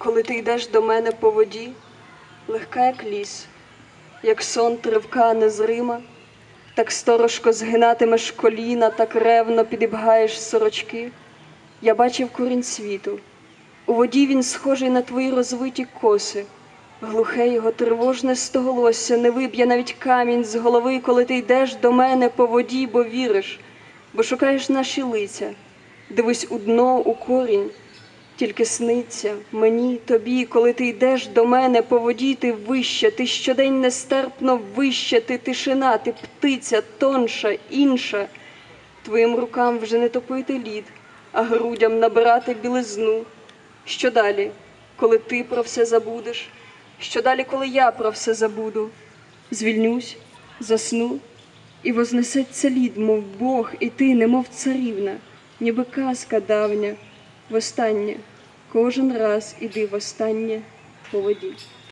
коли ти йдеш до мене по воді, легка, як ліс, як сон тривка незрима, так сторожко згинатимеш коліна, так ревно підібгаєш сорочки. Я бачив корінь світу. У воді він схожий на твої розвиті коси. Глухе його тривожне стоголосся не виб'є навіть камінь з голови, коли ти йдеш до мене по воді, бо віриш, бо шукаєш наші лиця. Дивись у дно, у корінь, тільки сниться мені, тобі, коли ти йдеш до мене по воді, ти вище, ти щодень нестерпно вище, ти тишина, ти птиця, тонша, інша. Твоїм рукам вже не топити лід, а грудям набирати білизну. Що далі, коли ти про все забудеш? Що далі, коли я про все забуду? Звільнюсь, засну, і вознесеться лід, мов Бог, і ти, немов царівна, ніби казка давня. Востаннє, кожен раз іди востаннє по воді.